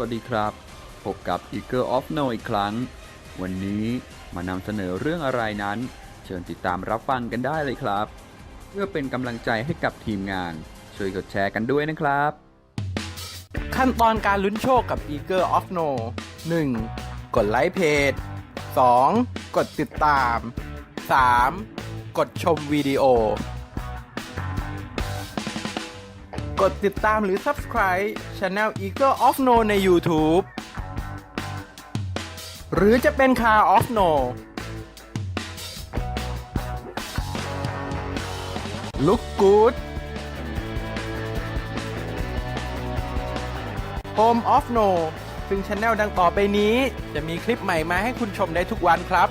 วัสดีครับ พบกับ Eagle of No อีกครั้ง วันนี้มานำเสนอเรื่องอะไรนั้น เชิญติดตามรับฟังกันได้เลยครับ เพื่อเป็นกำลังใจให้กับทีมงาน ช่วยกดแชร์กันด้วยนะครับ ขั้นตอนการลุ้นโชคกับ Eager of No 1. กดไลค์เพจ 2. กดติดตาม 3. กดชมวิดีโอ กดติดตามหรือ Subscribe Channel Eager of No ใน YouTube หรือจะเป็น Car of No Look Good Home of No ซึ่งช anel ดังต่อไปนี้ จะมีคลิปใหม่มาให้คุณชมได้ทุกวันครับ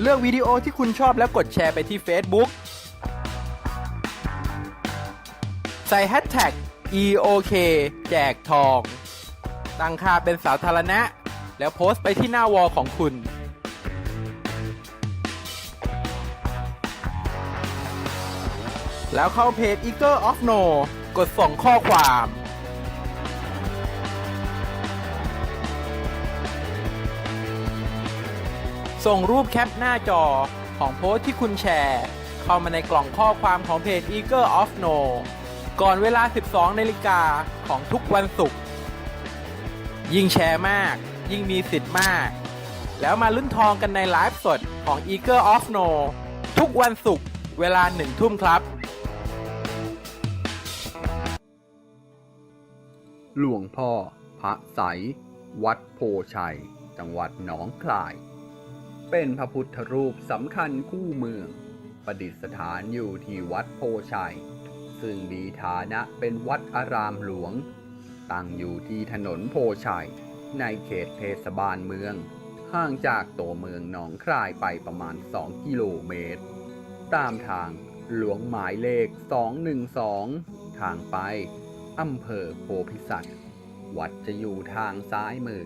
เลือกวิดีโอที่คุณชอบแล้วกดแชร์ไปที่ Facebook ใส่ Hashtag EOK แจกทอง ตั้งค่าเป็นสาธารณะ แล้วโพสต์ไปที่หน้าวอลของคุณ แล้วเข้าเพจ Eagle of No กดส่งข้อความ ส่งรูปแคปหน้าจอของโพสต์ที่คุณแชร์ เข้ามาในกล่องข้อความของเพจ Eagle of No ก่อนเวลา 12 นาฬิกาของทุกวันศุกร์ ยิ่งแชร์มาก ยิ่งมีสิทธิ์มาก แล้วมาลุ้นทองกันในไลฟ์สดของ Eagle of No ทุกวันศุกร์เวลาหนึ่งทุ่มครับ หลวงพ่อ พระใสยวัดโพชัย จังหวัดหนองคลาย เป็นพระพุทธรูปสำคัญคู่เมือง ประดิษฐานอยู่ที่วัดโพชัย ซึ่งมีฐานะเป็นวัดอารามหลวง ตั้งอยู่ที่ถนนโพชัย ในเขตเทศบาลเมือง ห่างจากตัวเมืองหนองคายไปประมาณ 2 กิโลเมตร ตามทางหลวงหมายเลข 212 ทางไปอำเภอโพธิสัตวัดจะอยู่ทางซ้ายมือ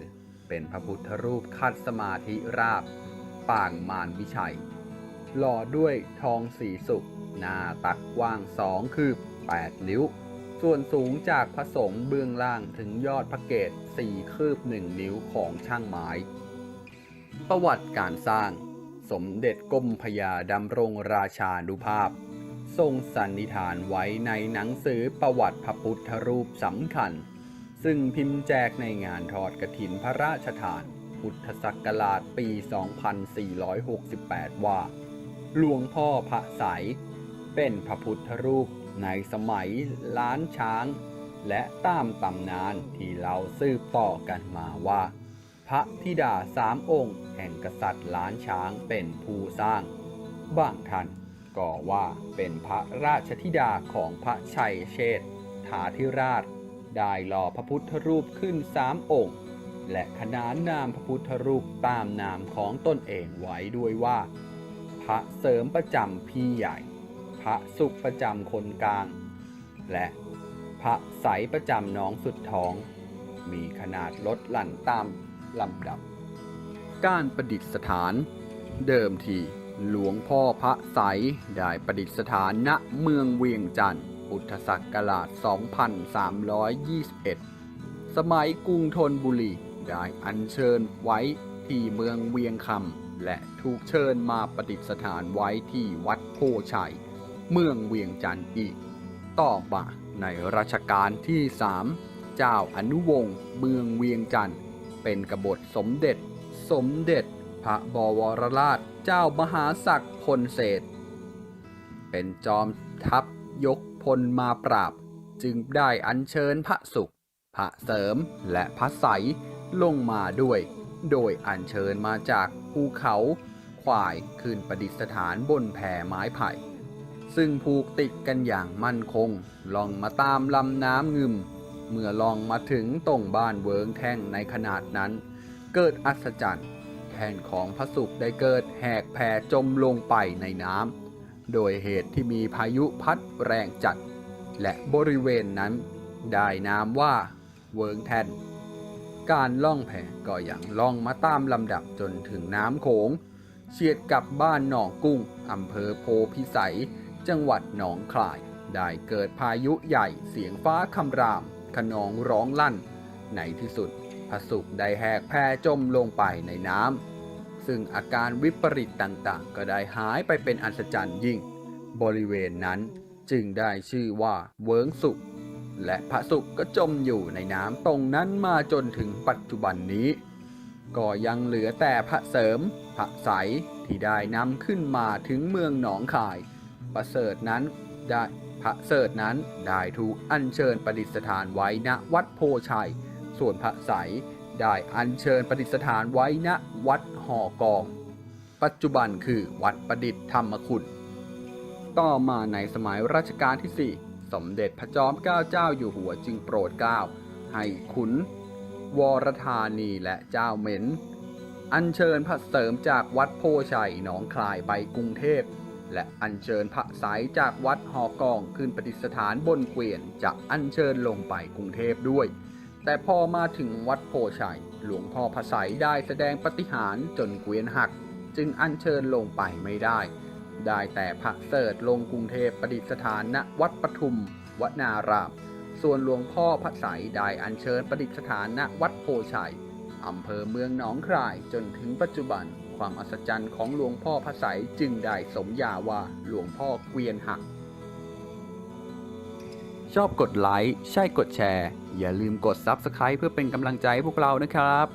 เป็นพระพุทธรูปคัดสมาธิราบ ปางมารวิชัย หล่อด้วยทองสีสุกหน้าตักกว้างสองคือ 8 นิ้ว ส่วนสูงจากพระสงฆ์เบื้องล่างถึงยอดพระเกศ4คืบหนึ่งนิ้วของช่างไม้ ประวัติการสร้าง สมเด็จกรมพยาดำรงราชานุภาพ ทรงสันนิษฐานไว้ในหนังสือประวัติพระพุทธรูปสำคัญ ซึ่งพิมพ์แจกในงานทอดกระถินพระราชทาน พุทธศักราชปี 2468 ว่าหลวงพ่อพระใสยเป็นพระพุทธรูป ในสมัยล้านช้าง และตามตำนานที่เราสืบต่อกันมาว่า พระธิดาสามองค์ แห่งกษัตริย์ล้านช้างเป็นผู้สร้าง บางท่านก็ว่าเป็นพระราชธิดาของพระชัยเชษฐาธิราช ได้หล่อพระพุทธรูปขึ้นสามองค์ และขนานนามพระพุทธรูปตามนามของตนเองไว้ด้วยว่า พระเสริมประจำพี่ใหญ่ พระสุขประจำคนกลาง และพระใสประจำน้องสุดท้อง มีขนาดลดหลั่นตามลำดับ การประดิษฐาน เดิมทีหลวงพ่อพระใสยได้ประดิษฐานณเมืองเวียงจันทร์พุทธศักราช 2321 สมัยกรุงธนบุรีได้อัญเชิญไว้ที่เมืองเวียงคำและถูกเชิญมาประดิษฐานไว้ที่วัดโพชัย เมืองเวียงจันทร์อีก ต่อมาในรัชกาลที่สามเจ้าอนุวงศ์เมืองเวียงจันทร์เป็นกบฏสมเด็จ สมเด็จ พระบวรราชเจ้ามหาศักดิ์พลเศษ เป็นจอมทัพยกพลมาปราบ จึงได้อัญเชิญพระสุข พระเสริมและพระใสลงมาด้วย โดยอัญเชิญมาจากภูเขา ควายขึ้นประดิษฐานบนแผ่ไม้ไผ่ ซึ่งผูกติดกันอย่างมั่นคง ลองมาตามลำน้ำงึม เมื่อลองมาถึงตรงบ้านเวิงแท่งในขนาดนั้น เกิดอัศจรรย์แท่นของพระสุขได้เกิดแหกแผ่จมลงไปในน้ำโดยเหตุที่มีพายุพัดแรงจัด และบริเวณนั้น ได้นามว่าเวิงแท่นการล่องแพก็อย่างล่องมาตามลำดับจนถึงน้ำโขงเฉียดกับบ้านหนองกุ้งอำเภอโพพิสัย จังหวัดหนองคาย ได้เกิดพายุใหญ่เสียงฟ้าคำรามขนองร้องลั่น ในที่สุดพระสุขได้แหกแพร่จมลงไปในน้ำซึ่งอาการวิปริตต่างๆ ก็ได้หายไปเป็นอัศจรรย์ยิ่ง บริเวณนั้นจึงได้ชื่อว่าเวิงสุข และพระสุขก็จมอยู่ในน้ำตรงนั้นมาจนถึงปัจจุบันนี้ ก็ยังเหลือแต่พระเสริม พระใสที่ได้นำขึ้นมาถึงเมืองหนองคาย ประเสริฐนั้นได้พระเสริฐนั้นได้ถูกอัญเชิญประดิษฐานไว้ณวัดโพชัย ส่วนพระใสยได้อัญเชิญประดิษฐานไว้ณวัดหอกอง ปัจจุบันคือวัดประดิษฐ์ธรรมคุณ ต่อมาในสมัยรัชกาลที่ 4 สมเด็จพระจอมเกล้าเจ้าอยู่หัวจึงโปรดเกล้าให้ขุน วรธานีและเจ้าเหม็น อัญเชิญพระเสริมจากวัดโพชัยหนองคลายไปกรุงเทพ และอัญเชิญพระสายจากวัดหอกองขึ้นประดิษฐานบนเกวียนจะอัญเชิญลงไปกรุงเทพด้วย แต่พอมาถึงวัดโพชัย หลวงพ่อพระสายได้แสดงปฏิหารจนเกวียนหัก จึงอัญเชิญลงไปไม่ได้ ได้แต่พระเสริฐลงกรุงเทพประดิษฐานณวัดปทุมวนาราม ส่วนหลวงพ่อพระสายได้อัญเชิญประดิษฐานณวัดโพชัยอำเภอเมืองหนองคายจนถึงปัจจุบัน ความอัศจรรย์ของหลวงพ่อพระสายจึงได้สมญาว่าหลวงพ่อเกวียนหัก ชอบกดไลค์ใช่กดแชร์ อย่าลืมกด Subscribe เพื่อเป็นกำลังใจให้พวกเรานะครับ